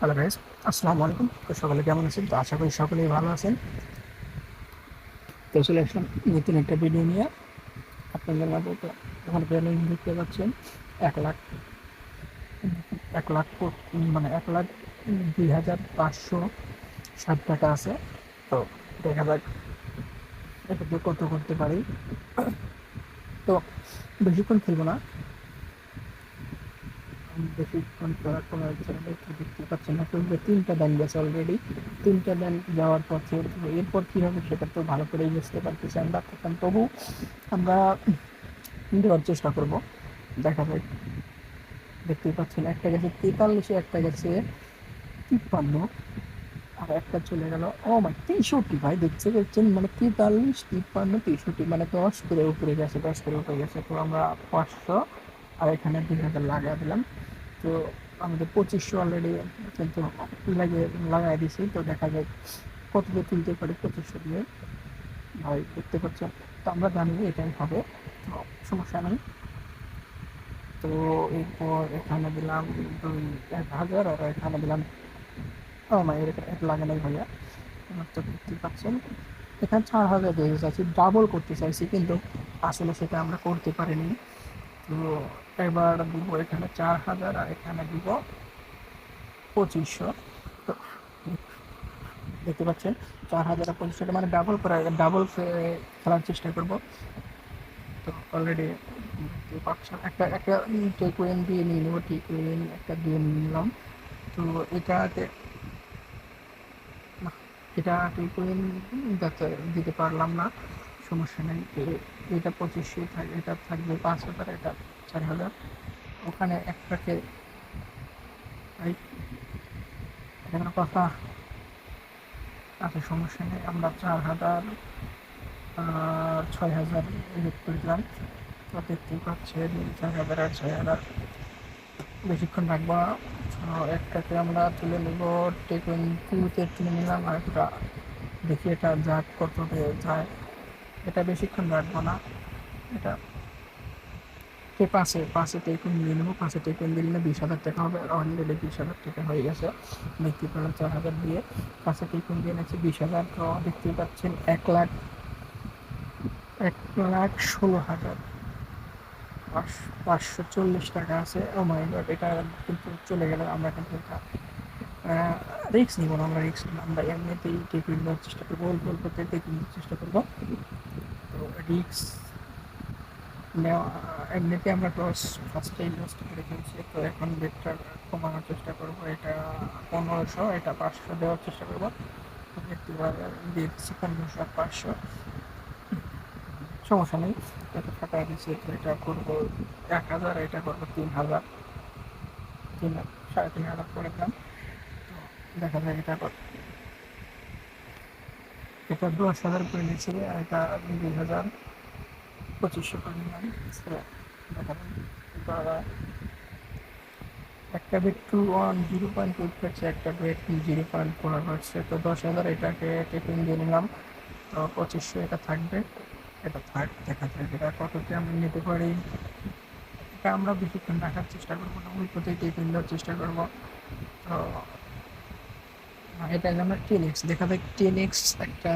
Hello guys আসসালামু আলাইকুম তো সকলে কেমন আছেন? তো আশা করি সকলেই ভালো আছেন। তো চলে আসলাম নতুন একটা ভিডিও নিয়ে। আপনাদের মাঝে তো এখন ব্যালেন্স দেখতে পাচ্ছেন। এক লাখ এক লাখ মানে এক লাখ দুই হাজার পাঁচশো ষাট টাকা আছে। তো দেখা যাক এটা কত করতে পারি। তো বেশিক্ষণ খেলব না। বেশিক্ষণ পাচ্ছেন না। গেছে অলরেডি যাওয়ার এরপর সেটা তো ভালো বুঝতে পারতেছি আমরা। তখন তবু আমরা দেওয়ার চেষ্টা করব। দেখা যাক। দেখতেই পাচ্ছেন, একটা গেছে তেতাল্লিশে, একটা গেছে তিপ্পান্ন। আর একটা চলে গেল, ও মাই, তেষট্টি ভাই, দেখতে পাচ্ছেন? মানে তেতাল্লিশ, তিপ্পান্ন, তেষট্টি মানে দশ করে উপরে গেছে, দশ করে উপরে গেছে। তো আমরা পাঁচশো আর এখানে দুই হাজার লাগাই দিলাম। তো আমাদের পঁচিশশো অলরেডি কিন্তু লাগিয়ে লাগাই দিয়েছি তো দেখা যায় কত দিয়ে তুলতে পারি পঁচিশশো দিয়ে। ভাই, দেখতে পাচ্ছেন তো আমরা জানি এটাই হবে। সমস্যা নেই। তো এরপর এখানে দিলাম দুই এক হাজার আর এখানে দিলাম, ও এরকম এক লাগে নাই ভাইয়া। তো দেখতে পাচ্ছেন, এখানে চার হাজার দিয়ে চাইছি ডাবল করতে চাইছি, কিন্তু আসলে সেটা আমরা করতে পারিনি। এবার দিব এখানে চার হাজার আর এখানে দিব পঁচিশশো। দেখতে পাচ্ছেন চার হাজার আর পঁচিশশো মানে ডাবল করা ডাবল খেলার চেষ্টা করব। তো অলরেডি একটা একটা টেকুইন দিয়ে নিয়ে নেব টেকুইন একটা দিয়ে নিলাম। তো এটাতে এটা টেকুইন যাতে দিতে পারলাম না। সমস্যা নেই। এটা পঁচিশশো থাকে, এটা থাকবে পাঁচ হাজার, এটা চার হাজার। ওখানে একটাকে এখানে কথা আচ্ছা সমস্যা নেই। আমরা চার হাজার ছয় হাজার ইউজ করে দিলাম। তো দেখতেই পাচ্ছেন, চার হাজার আর ছয় হাজার। বেশিক্ষণ রাখব। একটাকে আমরা তুলে নেব টেকুইন টুতে তুলে নিলাম, আর একটা দেখি এটা যাক কত যায়। বেশিক্ষণ রাখব না। এটা কে পাশে টেকুন নিয়ে নেব। পাশে টেকুন দিলে বিশ হাজার টাকা হবে। অলরেডি বিশ হাজার টাকা হয়ে গেছে। দেখতে পেলাম চার হাজার দিয়ে। পাশে টেকুন দিয়ে নিচ্ছে বিশ হাজার। দেখতে পাচ্ছেন এক লাখ এক লাখ ষোলো হাজার। পাঁচ- পাঁচশো চল্লিশ টাকা আছে। ও মাই গড, এটা কিন্তু চলে গেলে। আমরা কিন্তু এটা রিক্স নিব না আমরা রিক্স আমরা এমনিতেই টেকুইন নেওয়ার চেষ্টা করব, অল্প অল্পতে টেকুইন নেওয়ার চেষ্টা করব। তো রিক্স নেওয়া এমনিতে আমরা লস ফার্স্টেই লসটা করে ফেলছি, তো এখন বেটটা কমানোর চেষ্টা করব। এটা পনেরোশো, এটা পাঁচশো দেওয়ার চেষ্টা করব। পাবেন দিয়ে দিচ্ছি পনেরোশো, পাঁচশো। সমস্যা নেই, এটা দিচ্ছি, তো এটা করব এক হাজার, এটা করব তিন হাজার। তিন সাড়ে তিন হাজার করে দিলাম। দেখা যায় এটা কর- এটা দশ হাজার করে নিয়েছি আর এটা দুই হাজার পঁচিশশো করে নিলাম। যায় একটা bed two one zero point two করছে একটা bed two zero point four করছে তো দশ হাজার এটাকে টিফিন দিয়ে নিলাম। তো পঁচিশশো এটা থাকবে। এটা থাক, দেখা যায় এটা কততে আমরা নিতে পারি। এটা আমরা বেশিক্ষণ রাখার চেষ্টা করব না উল্টোতে টিফিন দেওয়ার চেষ্টা করব। তো এটা আমরা টেন এক্স দেখা যাক টেন এক্স একটা